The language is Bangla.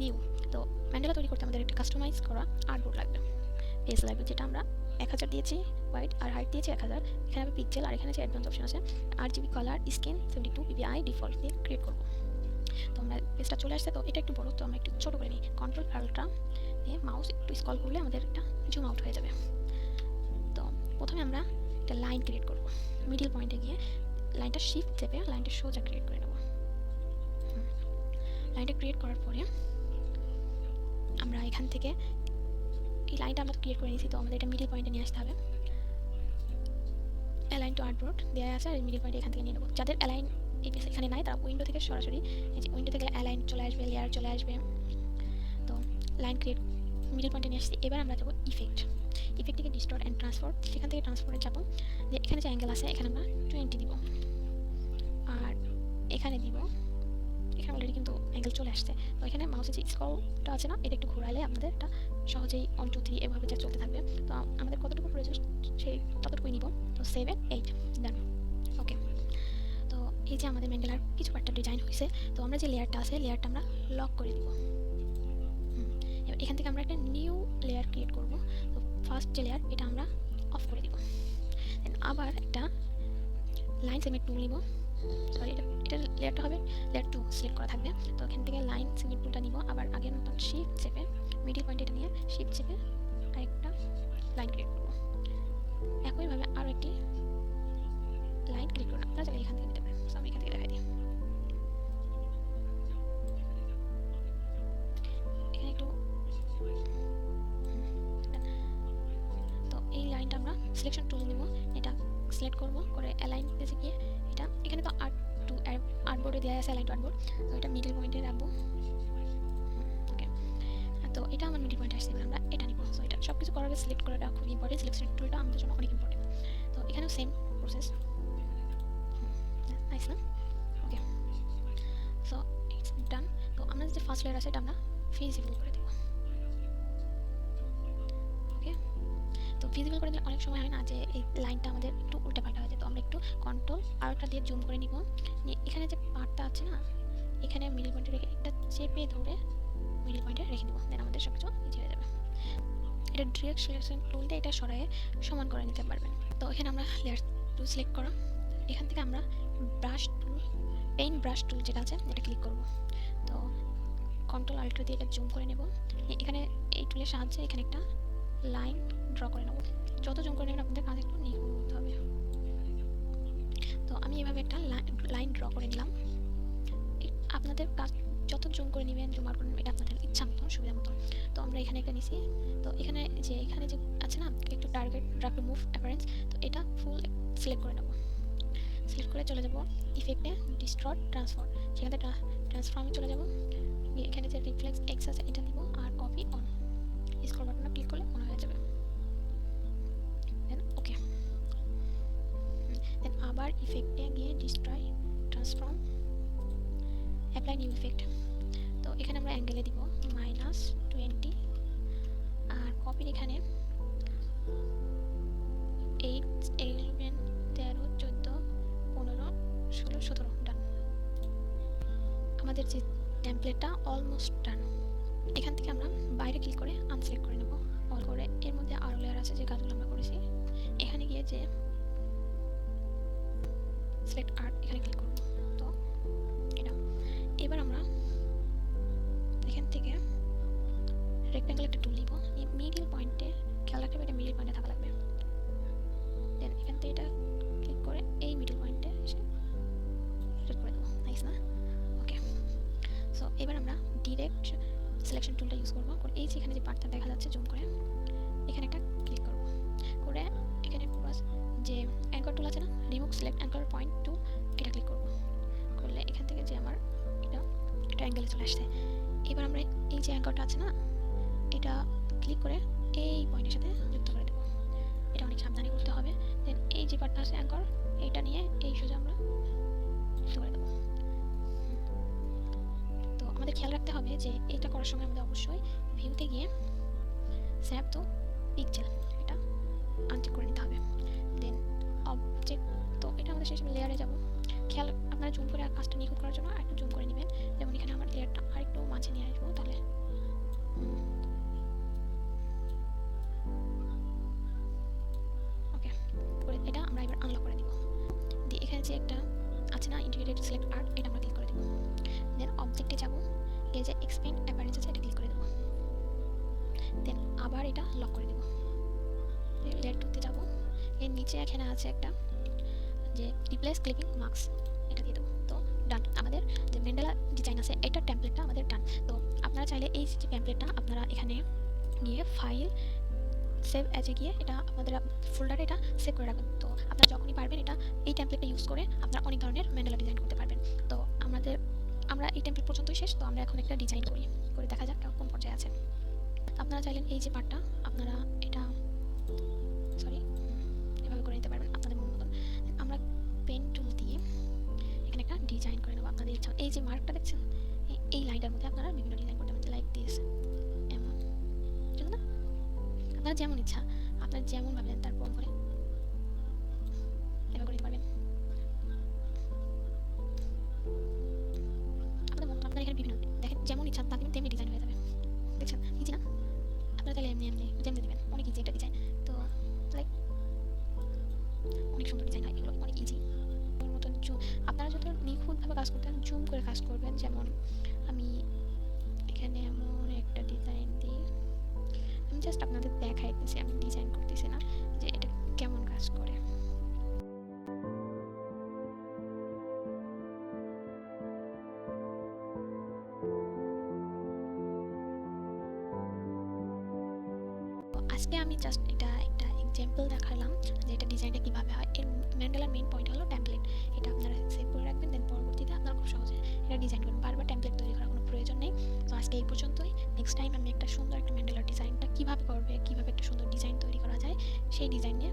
নিউ। তো ম্যান্ডেলা তৈরি করতে আমাদের একটা কাস্টমাইজ করা আর্টবোর্ড লাগবে। পেজ লাগবে যেটা আমরা এক হাজার দিয়েছি হোয়াইট আর হাইট দিয়েছি এক হাজার। এখানে আমি পিক্সেল আর এখানে যে অ্যাডভান্স অপশন আছে R GB colour screen seventy two PPI default দিয়ে ক্রিয়েট করব। তো আমরা পেজটা চলে আসছে, তো এটা একটু বড়, তো আমরা একটু ছোটো করে নিই। কন্ট্রোল আলট্রা দিয়ে মাউস একটু স্কল করলে আমাদের একটা জুম আউট হয়ে যাবে। তো প্রথমে আমরা একটা লাইন ক্রিয়েট করব। মিডিল পয়েন্টে গিয়ে লাইনটা শিফট চেপে লাইনটা সোজা ক্রিয়েট করে নেব। লাইনটা ক্রিয়েট করার পরে আমরা এখান থেকে এই লাইনটা আমরা ক্রিয়েট করে নিয়েছি, তো আমাদের এটা মিডিল পয়েন্টে নিয়ে আসতে হবে। অ্যালাইন টু আর্টবোর্ড দেওয়া আছে, আর মিডিল পয়েন্ট এখান থেকে নিয়ে নেব। যাদের অ্যালাইন এখানে নাই, তারা উইন্ডো থেকে সরাসরি এই যে উইন্ডো থেকে অ্যালাইন চলে আসবে লেয়ার চলে আসবে। তো লাইন ক্রিয়েট মিডিল পয়েন্টে নিয়ে আসছি। এবার আমরা যাব ইফেক্ট ইফেক্ট থেকে ডিস্টর্ট অ্যান্ড ট্রান্সফার সেখান থেকে ট্রান্সফারে যাব। যে এখানে যে অ্যাঙ্গেল আছে, এখানে আমরা টোয়েন্টি দিব। আর এখানে দিব এখানে অলরেডি কিন্তু অ্যাঙ্গেল চলে আসছে। তো এখানে মাউসের যে স্কলটা আছে না, এটা একটু ঘোরালে আমাদের এটা সহজেই অন টু থ্রি এভাবে যা চলতে থাকবে। তো আমাদের কতটুকু প্রয়োজন সেই ততটুকুই নিব। তো সেভেন এইট ডান ওকে তো এই যে আমাদের ম্যান্ডেলার কিছু পার্টটা ডিজাইন হয়েছে। তো আমরা যে লেয়ারটা আছে লেয়ারটা আমরা লক করে দিব এখান থেকে আমরা একটা নিউ লেয়ার ক্রিয়েট করব। তো ফার্স্ট যে লেয়ার এটা আমরা অফ করে দিব। দেন আবার একটা লাইন সেগমেন্ট টুল নিব। সরি এটা এটা লেয়ারটা হবে। লেয়ার টু সিলেক্ট করা থাকবে। তো এখান থেকে লাইন সেগমেন্ট টুলটা নিব। আবার আগের মতন শিফট চেপে মিডিল পয়েন্ট এটা নিয়ে শিফট চেপে আরেকটা লাইন ক্রিয়েট করব। একইভাবে আরও একটি লাইন ক্লিক করুন আপনারা চাইলে এখান থেকে নিতে পারেন আমি এখান থেকে দেখাই দিই। এখানে তো এই লাইনটা আমরা সিলেকশন টুল নেব। এটা সিলেক্ট করব, করে অ্যালাইন পেজে গিয়ে এটা। এখানে তো আর্ট টু আর্ট বোর্ডে দেওয়া আছে অ্যালাইন টু আর্ট বোর্ড তো এটা মিডল পয়েন্টে রাখব। ওকে তো এটা আমার মিডল পয়েন্টে আসছে আমরা এটা নিব। সো এটা সব কিছু করার সিলেক্ট করাটা খুব ইম্পর্টেন্ট সিলেকশন টুলটা আমাদের জন্য অনেক ইম্পর্টেন্ট তো এখানেও সেম প্রসেস নাইস না? ওকে সো ইটস ডান তো আমরা যে ফার্স্ট লেয়ার আছে, এটা আমরা ভিজিবল করে দেবো ভিজিবল করে দিলে অনেক সময় হয় না যে এই লাইনটা আমাদের একটু উল্টা পাল্টা হয়ে যায়। তো আমরা একটু কন্ট্রোল আর একটা দিয়ে জুম করে নিব। নিয়ে এখানে যে পার্টটা আছে না, এখানে মিডিল পয়েন্টে রেখে একটা চেপে ধরে মিডিল পয়েন্টে রেখে দেবো। দেন আমাদের সব কিছু ইজি হয়ে যাবে। এটা ডিরেক্ট সিলেকশন টুল দিয়ে এটা সরায়ে সমান করে নিতে পারবেন। তো এখানে আমরা লেয়ার টু সিলেক্ট করা এখান থেকে আমরা brush tool paint brush tool যেটা আছে, এটা ক্লিক করব। তো কন্ট্রোল আল্ট্রা দিয়ে এটা জুম করে নেব। এখানে এই টুলের সাহায্যে এখানে একটা লাইন ড্র করে নেব। যত জুম করে নেবেন আপনাদের কাজ একটু নিখুঁত হবে। তো আমি এভাবে একটা লাইন ড্র করে নিলাম। আপনাদের কাজ যত জুম করে নেবেন, জুম আউট করে নেবেন, এটা আপনাদের ইচ্ছা মতন, সুবিধা মতন। তো আমরা এখানে একটা নিছি। তো এখানে যে এখানে যে আছে না, একটু টার্গেট ড্রাগ মুভ অ্যাপারেন্স তো এটা ফুল সিলেক্ট করে নেব। সিলেক্ট করে চলে যাব ইফেক্টে ডিস্ট্রট ট্রান্সফর্ম সেখানে ট্রান্সফর্মে চলে যাব, এখানে যে রিফ্লেক্স এক্স আছে এটা নিব আর কপি অন ক্লিক করলে অন হয়ে যাবে। দেন ওকে দেন আবার ইফেক্টে গিয়ে distort transform apply new effect তো এখানে আমরা অ্যাঙ্গেলে দিব মাইনাস টোয়েন্টি আর কপির এখানে এইট ইলেভেন তেরো, চোদ্দ, পনেরো, ষোলো, সতেরো ডান আমাদের যে টেমপ্লেটটা অলমোস্ট ডান এখান থেকে আমরা বাইরে ক্লিক করে আনসিলেক্ট করে আছে যে কাজগুলো আমরা করেছি, এখানে গিয়ে যে সিলেক্ট আর্ট এখানে ক্লিক করব। তো এটা। এবার আমরা এখান থেকে রেক্ট্যাঙ্গেল একটা টুল নিব। মিডিল পয়েন্টে খেয়াল রাখতে হবে, এটা মিডিল পয়েন্টে থাকা লাগবে। দেন এখান থেকে এটা ক্লিক করে এই মিডিল পয়েন্টে এসে সেট করে দেবো। নাইস না? ওকে সো এবার আমরা ডিরেক্ট সিলেকশন টুলটা ইউজ করব। এই যে এখানে যে পার্টটা দেখা যাচ্ছে জুম করে। এখানে একটা ক্লিক করব। করে এখানে বাস যে অ্যাঙ্কর টুল আছে না remove select anchor point to এটা ক্লিক করব। করলে এখান থেকে যে আমার এটা একটা অ্যাঙ্গেলে চলে আসছে। এবার আমরা এই যে অ্যাঙ্করটা আছে না, এটা ক্লিক করে এই পয়েন্টের সাথে যুক্ত করে দেবো। এটা অনেক সাবধানে করতে হবে। দেন এই যে পার্টটা আছে অ্যাঙ্কর এইটা নিয়ে এই সোজা আমরা যুক্ত করে দেবো। তো আমাদের খেয়াল রাখতে হবে যে এটা করার সময় আমাদের অবশ্যই ভিউতে গিয়ে স্ন্যাপ তো পিকচার এটা আনচেক করে নিতে হবে। দেন অবজেক্ট তো এটা আমাদের শেষ লেয়ারে যাব। খেয়াল, আপনারা জুম করে কাজটা নিখুঁত করার জন্য আরেকটু জুম করে নেবেন। যেমন এখানে আমার লেয়ারটা আরেকটু মাঝে নিয়ে আসব, তাহলে ওকে এটা আমরা এবার আনলক করে দিব। দিয়ে এখানে যে একটা আছে না ইন্টিগ্রেটেড সিলেক্ট আর্ট এটা আমরা ক্লিক করে দেবো। দেন অবজেক্টে যাব। গিয়ে যে এক্সপেন্ড অ্যাপারেন্স আছে এটা ক্লিক করে দেবো। দেন আবার এটা লক করে দেবো। লেয়ার টুতে যাব। এর নিচে এখানে আছে একটা যে রিপ্লেস ক্লিপিং মার্কস এটা দিয়ে দেবো। তো ডান আমাদের যে মেন্ডেলা ডিজাইন আছে এটার টেমপ্লেটটা আমাদের ডান তো আপনারা চাইলে এই যে টেমপ্লেটটা আপনারা এখানে গিয়ে ফাইল সেভ অ্যাজে গিয়ে এটা আপনাদের ফোল্ডারে এটা সেভ করে রাখবেন। তো আপনারা যখনই পারবেন এটা এই টেমপ্লেটটা ইউজ করে আপনারা অনেক ধরনের ম্যান্ডেলা ডিজাইন করতে পারবেন। তো আমাদের, আমরা এই টেমপ্লেট পর্যন্তই শেষ। তো আমরা এখন একটা ডিজাইন করি। করে দেখা যাক কোন পর্যায়ে আছে। আপনারা চাইলেন এই যে পার্টটা আপনারা এটা সরি এভাবে করে নিতে পারবেন আপনাদের মন মতন। আমরা পেন টুল দিয়ে এখানে একটা ডিজাইন করে নেব আপনাদের ইচ্ছা। এই যে মার্কটা দেখছেন? এই- লাইনটার মধ্যে আপনারা বিভিন্ন ডিজাইন করতে পারেন লাইক দিস এমন না? আপনারা যেমন ইচ্ছা, আপনারা যেমন ভাবেন তারপর করে এভাবে করে দিতে পারবেন। আপনার এখানে বিভিন্ন, দেখেন, যেমন ইচ্ছা তেমনি ডিজাইন হয়ে যাবে। দেখছেন? ইজি না? আপনারা তাহলে এমনি এমনি যেমনি দেবেন। অনেক ইজি একটা ডিজাইন তো লাইক অনেক সুন্দর ডিজাইন হয় এগুলো, অনেক ইজি ওর মতন জুম আপনারা যত নিখুঁতভাবে কাজ করতেন জুম করে কাজ করবেন। যেমন, আমি এখানে এমন একটা ডিজাইন দিই। আমি জাস্ট আপনাদের দেখাইতেছি, আমি ডিজাইন করতেছি না যে এটা কেমন কাজ করে। আজকে আমি জাস্ট এটা একটা এক্সাম্পল দেখালাম যে এটা ডিজাইনটা কীভাবে হয়। এর ম্যান্ডেলার মেন পয়েন্ট হলো ট্যাম্পলেট এটা আপনারা সেভ করে রাখবেন দেন পরবর্তীতে আপনারা খুব সহজে এটা ডিজাইন করবেন। বারবার ট্যাম্পলেট তৈরি করার কোনো প্রয়োজন নেই। তো আজকে এই পর্যন্তই। নেক্সট টাইম আমি একটা সুন্দর একটা ম্যান্ডেলার ডিজাইনটা কীভাবে করবে, কীভাবে একটা সুন্দর ডিজাইন তৈরি করা যায়, সেই ডিজাইন নিয়ে